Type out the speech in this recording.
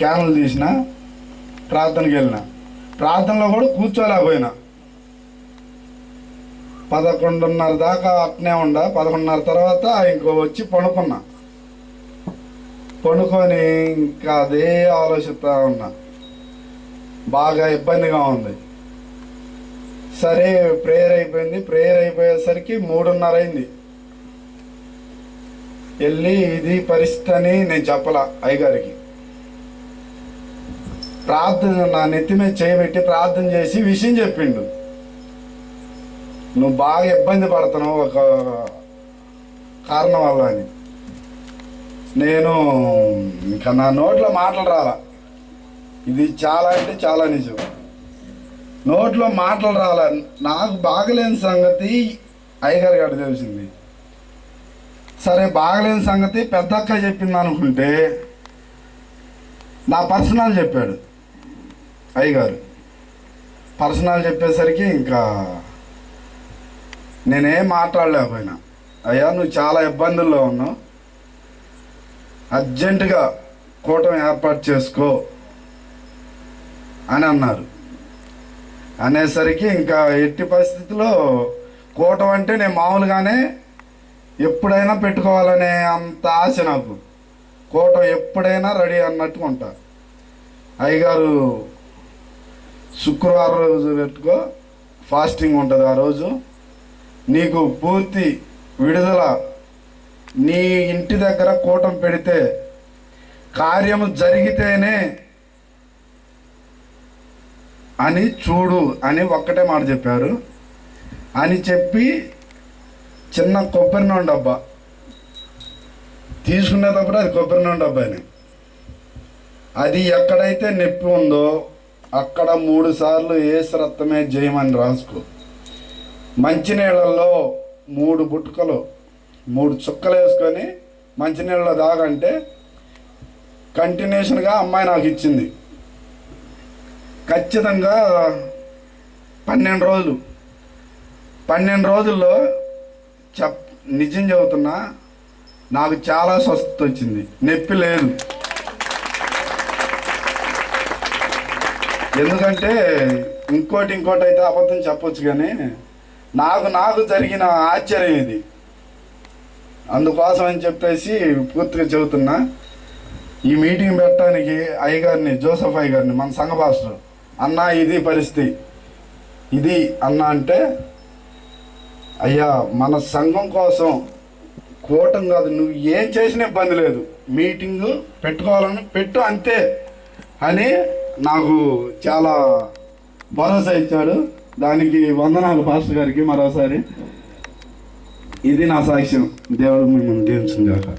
క్యాన్లు తీసిన ప్రార్థనకి వెళ్ళిన. ప్రార్థనలో కూడా కూర్చోలేకపోయినా. పదకొండున్నర దాకా అట్నే ఉండ. పదకొండున్నర తర్వాత ఇంకో వచ్చి పడుకున్నా. పడుకొని ఇంకా అదే ఆలోచిస్తా ఉన్నా. బాగా ఇబ్బందిగా ఉంది. సరే ప్రేయర్ అయిపోయింది. ప్రేయర్ అయిపోయేసరికి మూడున్నర అయింది. వెళ్ళి ఇది పరిస్థితి అని నేను చెప్పలా అయ్యగారికి. ప్రార్థన నా నెత్తి మీద చేయబెట్టి ప్రార్థన చేసి విషయం చెప్పిండు. నువ్వు బాగా ఇబ్బంది పడుతున్నావు ఒక కారణం వల్ల అని. నేను ఇంకా నా నోట్లో మాటలు రాలా. ఇది చాలా అంటే చాలా నిజం. నోట్లో మాటలు రాలా. నాకు బాగలేని సంగతి అయ్యగారు గారు తెలిసింది. సరే బాగలేని సంగతి పెద్దక్క చెప్పింది అనుకుంటే నా పర్సనల్ చెప్పాడు. అయ్యగారు పర్సనల్ చెప్పేసరికి ఇంకా నేనేం మాట్లాడలేకపోయినా. అయ్యా నువ్వు చాలా ఇబ్బందుల్లో ఉన్నావు. అర్జెంటుగా కూటమి ఏర్పాటు చేసుకో అని అన్నారు. అనేసరికి ఇంకా ఎట్టి పరిస్థితిలో కూటమి అంటే నేను మామూలుగానే ఎప్పుడైనా పెట్టుకోవాలనే అంత ఆశ నాకు. కూటమి ఎప్పుడైనా రెడీ అన్నట్టు ఉంటా. అయ్యగారు శుక్రవారం రోజు పెట్టుకో ఫాస్టింగ్ ఉంటుంది ఆ రోజు. నీకు పూర్తి విడుదల నీ ఇంటి దగ్గర కూటం పెడితే కార్యము జరిగితేనే అని చూడు అని ఒక్కటే మాట చెప్పారు. అని చెప్పి చిన్న కొబ్బరి నూనె డబ్బా తీసుకునేటప్పుడు అది కొబ్బరి నూనె డబ్బాని. అది ఎక్కడైతే నొప్పి ఉందో అక్కడ మూడు సార్లు ఏసు రక్తమే జయమని రాసుకో. మంచినీళ్ళల్లో మూడు బుట్టుకలు మూడు చుక్కలు వేసుకొని మంచినీళ్ళలో దాగంటే కంటిన్యూషన్గా అమ్మాయి నాకు ఇచ్చింది. ఖచ్చితంగా పన్నెండు రోజులు. పన్నెండు రోజుల్లో చెప్ నిజం చెబుతున్నా నాకు చాలా స్వస్థత వచ్చింది. నొప్పి లేదు. ఎందుకంటే ఇంకోటి ఇంకోటి అయితే అబద్ధం చెప్పొచ్చు కానీ నాకు నాకు జరిగిన ఆశ్చర్యం ఇది. అందుకోసం అని చెప్పేసి పూర్తిగా చెబుతున్నా. ఈ మీటింగ్ పెట్టడానికి అయ్యగారిని జోసఫ్ అయ్యగారిని మన సంఘ భాషలు అన్న ఇది పరిస్థితి. ఇది అన్న అంటే అయ్యా మన సంఘం కోసం కూటం కాదు నువ్వు ఏం చేసినా ఇబ్బంది లేదు. మీటింగు పెట్టుకోవాలని పెట్టు అంతే. అని నాకు చాలా భరోసా ఇచ్చాడు. దానికి వందనాలు పాస్టర్ గారికి మరోసారి. ఇది నా సాక్ష్యం. దేవుడు మిమ్మల్ని దీవించింది కాక